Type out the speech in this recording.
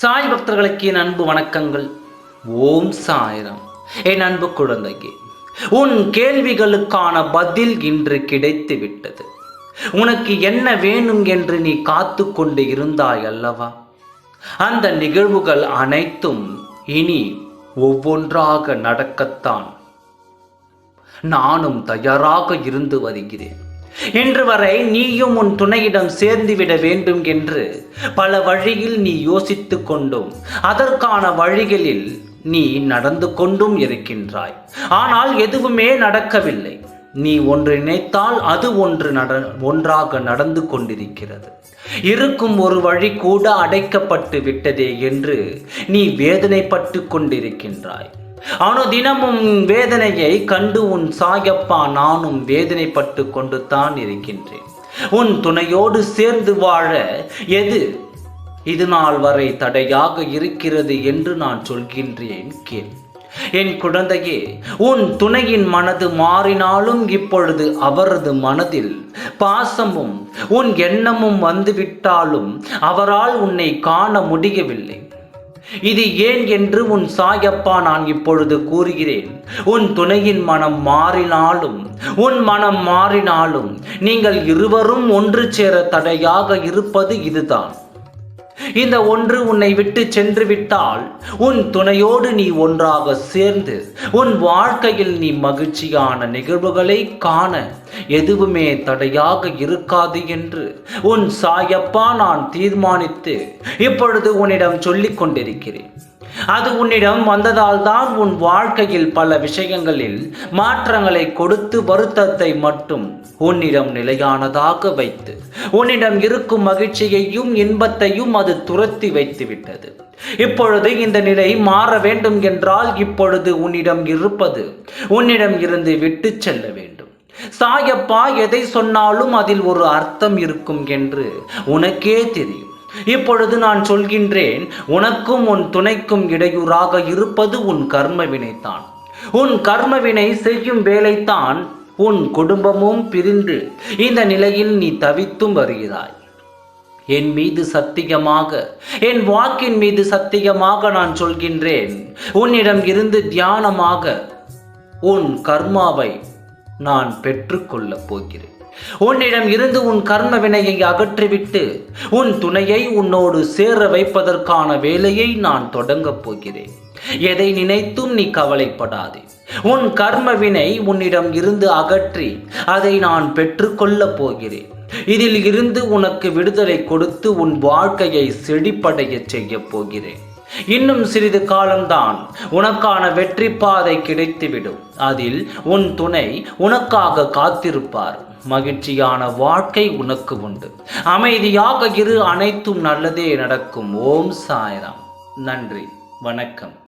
சாய் பக்தர்களுக்கு என் அன்பு வணக்கங்கள். ஓம் சாயிரம். என் அன்பு குழந்தைக்கு உன் கேள்விகளுக்கான பதில் இன்று கிடைத்து விட்டது உனக்கு என்ன வேணும் என்று நீ காத்து கொண்டு இருந்தாய் அல்லவா? அந்த நிகழ்வுகள் அனைத்தும் இனி ஒவ்வொன்றாக நடக்கத்தான் நானும் தயாராக இருந்து வருகிறேன். இன்று வரை நீயும் உன் துணையிடம் சேர்ந்துவிட வேண்டும் என்று பல வழியில் நீ யோசித்து கொண்டும். அதற்கான வழிகளில் நீ நடந்து கொண்டும் இருக்கின்றாய். ஆனால் எதுவுமே நடக்கவில்லை. நீ ஒன்று நினைத்தால் அது ஒன்று நட ஒன்றாக நடந்து கொண்டிருக்கிறது. இருக்கும் ஒரு வழி கூட அடைக்கப்பட்டு விட்டதே என்று நீ வேதனைப்பட்டு கொண்டிருக்கின்றாய். அணு தினமும் வேதனையை கண்டு உன் சாயப்பா நானும் வேதனைப்பட்டு கொண்டு தான் இருக்கின்றேன். உன் துணையோடு சேர்ந்து வாழ எது இது நாள் வரை தடையாக இருக்கிறது என்று நான் சொல்கின்றேன் கேள். என் குழந்தையே உன் துணையின் மனது மாறினாலும் இப்பொழுது அவரது மனதில் பாசமும் உன் எண்ணமும் வந்துவிட்டாலும் அவரால் உன்னை காண முடியவில்லை. இது ஏன் என்று உன் சாயப்பா நான் இப்பொழுது கூறுகிறேன். உன் துணையின் மனம் மாறினாலும் உன் மனம் மாறினாலும் நீங்கள் இருவரும் ஒன்று சேர தடையாக இருப்பது இதுதான். இந்த ஒன்று உன்னை விட்டு சென்று விட்டால் உன் துணையோடு நீ ஒன்றாக சேர்ந்து உன் வாழ்க்கையில் நீ மகிழ்ச்சியான நிகழ்வுகளை காண எதுவுமே தடையாக இருக்காது என்று உன் சாயப்பா நான் தீர்மானித்து இப்பொழுது உன்னிடம் சொல்லிக் கொண்டிருக்கிறேன். அது உன்னிடம் வந்ததால் தான் உன் வாழ்க்கையில் பல விஷயங்களில் மாற்றங்களை கொடுத்து வருத்தத்தை மட்டும் உன்னிடம் நிலையானதாக வைத்து உன்னிடம் இருக்கும் மகிழ்ச்சியையும் இன்பத்தையும் அது துரத்தி வைத்து விட்டது இப்பொழுது இந்த நிலை மாற வேண்டும் என்றால் இப்பொழுது உன்னிடம் இருப்பது உன்னிடம் இருந்து விட்டு செல்ல வேண்டும். சாயப்பா எதை சொன்னாலும் அதில் ஒரு அர்த்தம் இருக்கும் என்று உனக்கே தெரியும். இப்பொழுது நான் சொல்கின்றேன் உனக்கும் உன் துணைக்கும் இடையூறாக இருப்பது உன் கர்மவினைத்தான் உன் கர்மவினை செய்யும் வேலைத்தான் உன் குடும்பமும் பிரிந்து இந்த நிலையில் நீ தவித்தும் வருகிறாய். என் மீது சத்தியமாக என் வாக்கின் மீது சத்தியமாக நான் சொல்கின்றேன். உன்னிடம் இருந்து தியானமாக உன் கர்மாவை நான் பெற்றுக்கொள்ளப் போகிறேன். உன்னிடம் இருந்து உன் கர்ம வினையை அகற்றிவிட்டு உன் துணையை உன்னோடு சேர வைப்பதற்கான வேலையை நான் தொடங்கப் போகிறேன். எதை நினைத்தும் நீ கவலைப்படாதே. உன் கர்ம வினை உன்னிடம் இருந்து அகற்றி அதை நான் பெற்றுக்கொள்ளப் போகிறேன். இதில் இருந்து உனக்கு விடுதலை கொடுத்து உன் வாழ்க்கையை செழிப்படையச் செய்யப் போகிறேன். இன்னும் சிறிது காலம்தான் உனக்கான வெற்றி பாதை கிடைத்துவிடும். அதில் உன் துணை உனக்காக காத்திருப்பார். மகிழ்ச்சியான வாழ்க்கை உனக்கு உண்டு. அமைதியாக இரு அனைத்தும் நல்லதே நடக்கும். ஓம் சாய்ராம். நன்றி. வணக்கம்.